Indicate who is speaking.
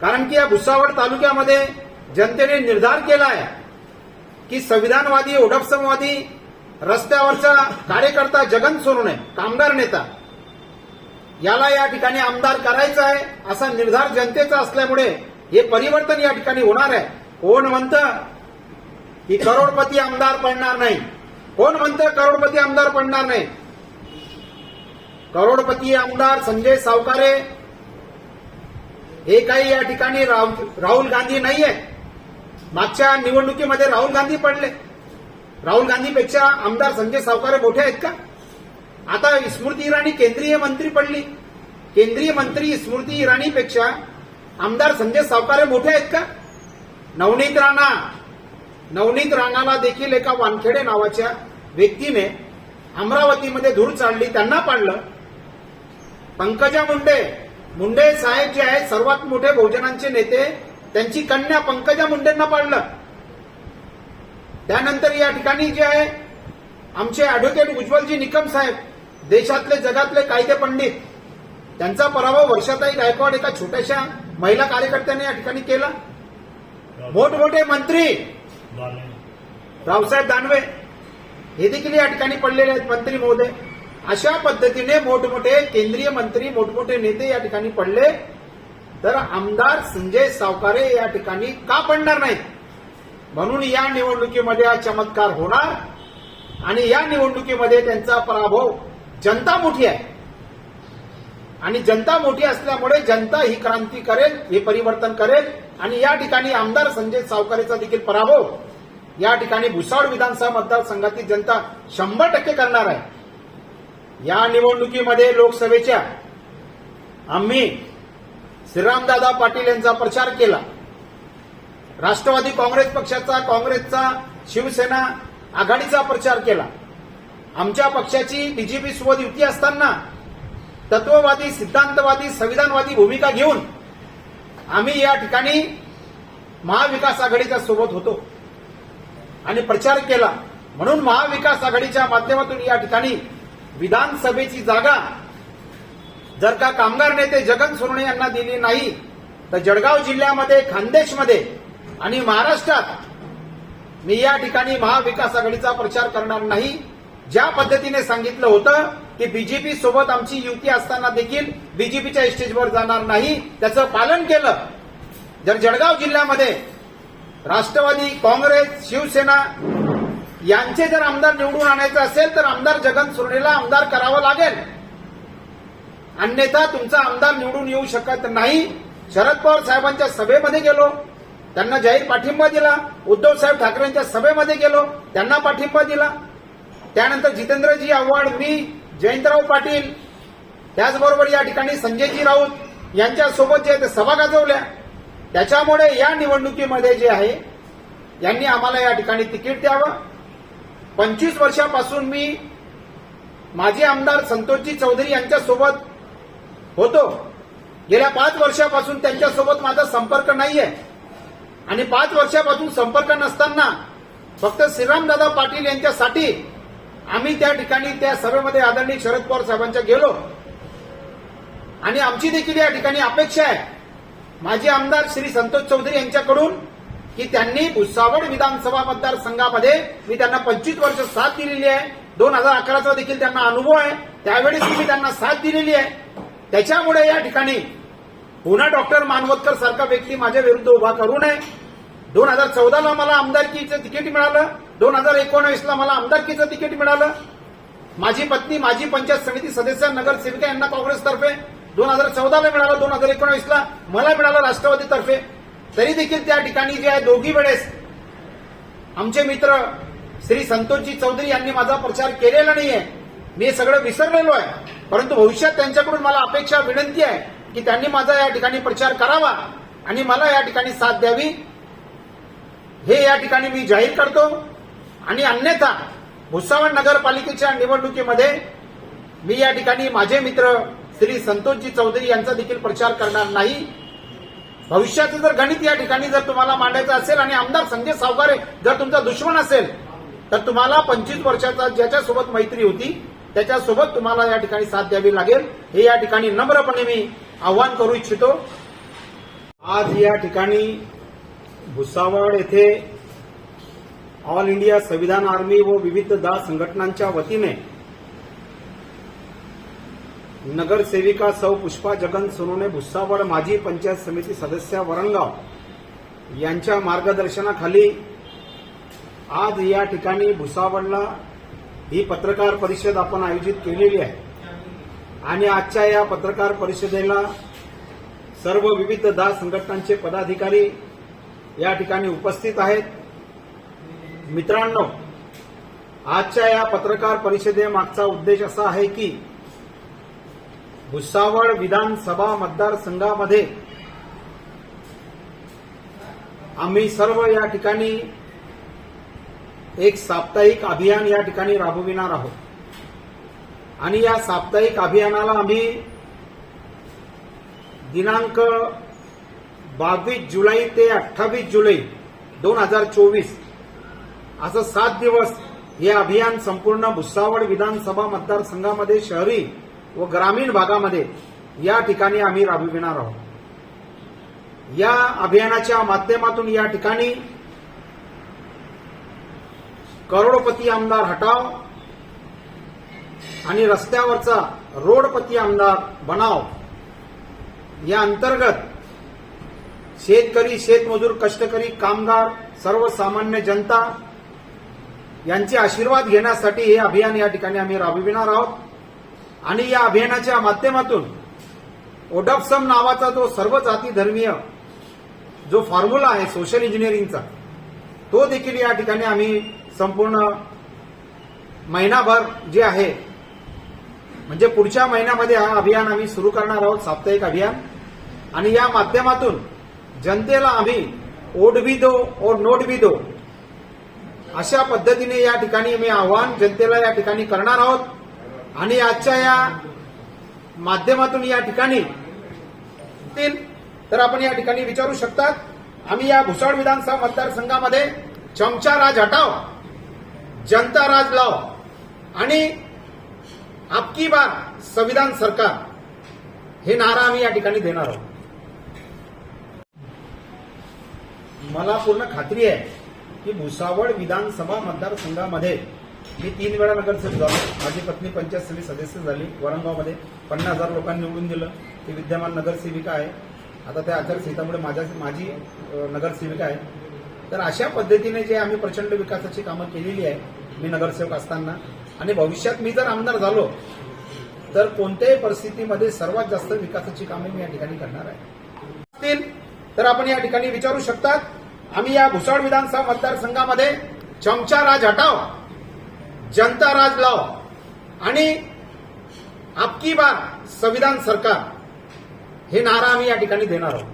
Speaker 1: कारण की या भुसावळ तालुक्यामध्ये जनतेने निर्धार केला आहे की संविधानवादी ओढपसमवादी रस्त्यावरचा कार्यकर्ता जगन सोनवणे कामगार नेता याला या ठिकाणी आमदार करायचा आहे असा निर्धार जनतेचा असल्यामुळे हे परिवर्तन या ठिकाणी होणार आहे. कोण म्हणतं की करोडपती आमदार पडणार नाही? कोण म्हणतं करोडपती आमदार पडणार नाही? करोडपती आमदार संजय सावकारे हे काही या ठिकाणी राहुल गांधी नाहीये. मागच्या निवडणुकीमध्ये राहुल गांधी पडले. राहुल गांधीपेक्षा आमदार संजय सावकारे मोठे आहेत का? आता स्मृती इराणी केंद्रीय मंत्री पडली. केंद्रीय मंत्री स्मृती इराणीपेक्षा आमदार संजय सावकारे मोठे आहेत का? नवनीत राणा. नवनीत राणाला देखील एका वानखेडे नावाच्या व्यक्तीने अमरावतीमध्ये धूर चालली त्यांना पाडलं. पंकजा मुंडे. मुंडे साहेब जे आहेत सर्वात मोठे बहुजनांचे नेते त्यांची कन्या पंकजा मुंडेंना पाडलं त्यानंतर या ठिकाणी जे आहे आमचे अॅडव्होकेट उज्ज्वलजी निकम साहेब देशातले जगातले कायदे पंडित त्यांचा पराभव वर्षाताई गायकवाड एका छोट्याशा महिला कार्यकर्त्याने या ठिकाणी केला. मोठमोठे मंत्री रावसाहेब दानवे हे देखील या ठिकाणी पडलेले आहेत मंत्री महोदय. अशा पद्धतीने मोठमोठे केंद्रीय मंत्री मोठमोठे नेते या ठिकाणी पडले. तर आमदार संजय सावकारे या ठिकाणी का पडणार नाहीत? म्हणून या निवडणुकीमध्ये हा चमत्कार होणार आणि या निवडणुकीमध्ये त्यांचा पराभव जनता मोठी आहे. आणि जनता मोठी असल्यामुळे जनता ही क्रांती करेल हे परिवर्तन करेल आणि या ठिकाणी आमदार संजय सावकारेचा देखील पराभव. या ठिकाणी भुसावळ विधानसभा मतदारसंघातील जनता शंभर टक्के करणार आहे. या निवडणुकीमध्ये लोकसभेच्या आम्ही श्रीरामदादा पाटील यांचा प्रचार केला. राष्ट्रवादी काँग्रेस पक्षाचा काँग्रेसचा शिवसेना आघाडीचा प्रचार केला. आमच्या पक्षाची बीजेपी सोबत युती असताना तत्ववादी सिद्धांतवादी संविधानवादी भूमिका घेऊन आम्ही या ठिकाणी महाविकास आघाडीच्या सोबत होतो आणि प्रचार केला. म्हणून महाविकास आघाडीच्या माध्यमातून या ठिकाणी विधानसभेची जागा जर का कामगार नेते जगन सोरणे यांना दिली नाही तर जळगाव जिल्ह्यामध्ये खानदेशमध्ये आणि महाराष्ट्रात मी या ठिकाणी महाविकास आघाडीचा प्रचार करणार नाही. ज्या पद्धतीने सांगितलं होतं की बीजेपी सोबत आमची युती असताना देखील बीजेपीच्या स्टेजवर जाणार नाही त्याचं पालन केलं. जर जळगाव जिल्ह्यामध्ये राष्ट्रवादी काँग्रेस शिवसेना यांचे जर आमदार निवडून आणायचं असेल तर आमदार जगन सोनेला आमदार करावं लागेल. अन्यथा तुमचा आमदार निवडून येऊ शकत नाही. शरद पवार साहेबांच्या सभेमध्ये गेलो. त्यांना जाहीर पाठिंबा दिला. उद्धव साहेब ठाकरेंच्या सभेमध्ये गेलो. त्यांना पाठिंबा दिला. त्यानंतर जितेंद्रजी आव्हाड मी जयंतराव पाटील त्याचबरोबर या ठिकाणी संजयजी राऊत यांच्यासोबत जे सभा गाजवल्या. त्याच्यामुळे या निवडणुकीमध्ये जे आहे यांनी आम्हाला या ठिकाणी तिकीट द्यावं. पंचवीस वर्षापासून मी माजी आमदार संतोषजी चौधरी यांच्यासोबत होतो. गेल्या पाच वर्षापासून त्यांच्यासोबत माझा संपर्क नाहीये. आणि पाच वर्षापासून संपर्क नसताना फक्त श्रीरामदादा पाटील यांच्यासाठी आम्ही त्या ठिकाणी त्या सभेमध्ये आदरणीय शरद पवार साहेबांच्या गेलो. आणि आमची देखील या ठिकाणी अपेक्षा आहे. माजी आमदार श्री संतोष चौधरी यांच्याकडून की त्यांनी भुसावळ विधानसभा मतदारसंघामध्ये मी त्यांना पंचवीस वर्ष साथ दिलेली आहे. दोन हजार अकराचा देखील त्यांना अनुभव आहे. त्यावेळेस मी त्यांना साथ दिलेली आहे. त्याच्यामुळे या ठिकाणी पुन्हा डॉक्टर मानवतकर सारखा व्यक्ती माझ्या विरुद्ध उभा करू नये. दोन हजार चौदाला मला आमदारकीचं तिकीट मिळालं. दोन हजार एकोणावीसला मला आमदारकीचं तिकीट मिळालं. माझी पत्नी माजी पंचायत समिती सदस्य नगरसेविका यांना काँग्रेसतर्फे दोन हजार चौदाला मिळालं. दोन हजार एकोणावीसला मला मिळालं राष्ट्रवादीतर्फे. तरी देखील त्या ठिकाणी जे आहे दोघी वेळेस आमचे मित्र श्री संतोषजी चौधरी यांनी माझा प्रचार केलेला नाहीये. मी सगळं विसरलेलो आहे. परंतु भविष्यात त्यांच्याकडून मला अपेक्षा विनंती आहे की त्यांनी माझा या ठिकाणी प्रचार करावा आणि मला या ठिकाणी साथ द्यावी. हे या ठिकाणी मी जाहीर करतो. आणि अन्यथा भुसावळ नगरपालिकेच्या निवडणुकीमध्ये मी या ठिकाणी माझे मित्र श्री संतोषजी चौधरी यांचा देखील प्रचार करणार नाही. भविष्याचं जर गणित या ठिकाणी जर तुम्हाला मांडायचं असेल आणि आमदार संजय सावकारे जर तुमचा दुश्मन असेल तर तुम्हाला पंचवीस वर्षाचा ज्याच्यासोबत मैत्री होती त्याच्यासोबत तुम्हाला या ठिकाणी साथ द्यावी लागेल. हे या ठिकाणी नम्रपणे मी आव्हान करू इच्छितो. आज या ठिकाणी भुसावळ येथे ऑल इंडिया संविधान आर्मी व विविध दास संघटनांच्या वतीने नगरसेविका सौ पुष्पा जगन सोनोने भुसावळ माजी पंचायत समिती सदस्य वरणगाव यांच्या मार्गदर्शनाखाली आज या ठिकाणी भुसावळला ही पत्रकार परिषद आपण आयोजित केलेली आहे. आणि आजच्या या पत्रकार परिषदेला सर्व विविध दास संघटनांचे पदाधिकारी या ठिकाणी उपस्थित आहेत. मित्रांनो आजच्या या पत्रकार परिषदेमागचा उद्देश असा आहे की भुसावळ विधानसभा मतदारसंघामध्ये आम्ही सर्व या ठिकाणी एक साप्ताहिक अभियान या ठिकाणी राबविणार आहोत. आणि या साप्ताहिक अभियानाला आम्ही दिनांक बावीस जुलै ते अठ्ठावीस जुलै दोन हजार चोवीस असं सात दिवस हे अभियान संपूर्ण भुसावळ विधानसभा मतदारसंघामध्ये शहरी व ग्रामीण भागामध्ये या ठिकाणी आम्ही राबविणार आहोत. या अभियानाच्या माध्यमातून या ठिकाणी करोडपती आमदार हटाव आणि रस्त्यावरचा रोडपती आमदार बनाव. या अंतर्गत शेतकरी शेतमजूर कष्टकरी कामगार सर्वसामान्य जनता यांचे आशीर्वाद घेण्यासाठी हे अभियान या ठिकाणी आम्ही राबविणार आहोत. आणि या अभियानाच्या माध्यमातून ओडप्सम नावाचा जो सर्व जाती धर्मीय जो फॉर्म्युला आहे सोशल इंजिनिअरिंगचा तो देखील या ठिकाणी आम्ही संपूर्ण महिनाभर जे आहे म्हणजे पुढच्या महिन्यामध्ये हा अभियान आम्ही सुरू करणार आहोत साप्ताहिक अभियान. आणि या माध्यमातून जनतेला आम्ही ओढ भी दो और नोट भी दो अशा पद्धतीने या ठिकाणी आम्ही आव्हान जनतेला या ठिकाणी करणार आहोत. आणि आजच्या या माध्यमातून या ठिकाणी तर आपण या ठिकाणी विचारू शकतात. आम्ही या भुसावळ विधानसभा मतदारसंघामध्ये चमचा राज हटाव जनता राज लाव आणि आपकी बार संविधान सरकार हे नारा आम्ही या ठिकाणी देणार आहोत. मला पूर्ण खात्री आहे की भुसावळ विधानसभा मतदारसंघामध्ये मी तीन वेळा नगरसेवक झालो माझी पत्नी पंचायत समिती सदस्य झाली. वरणगावमध्ये पन्नास हजार लोकांनी निवडून दिलं. ती विद्यमान नगरसेविका आहे. आता त्या आचारसंहितामुळे माझ्या माझी नगरसेविका आहे. तर अशा पद्धतीने जे आम्ही प्रचंड विकासाची कामं केलेली आहे मी नगरसेवक असताना. आणि भविष्यात मी जर आमदार झालो तर कोणत्याही परिस्थितीमध्ये सर्वात जास्त विकासाची कामे मी या ठिकाणी करणार आहे. असतील तर आपण या ठिकाणी विचारू शकतात आम्ही या भुसावळ विधानसभा मतदारसंघामध्ये चमचा राज हटाव. जनता राज लाव आणि आपकी बार संविधान सरकार हे नारा आम्ही या ठिकाणी देणार आहोत.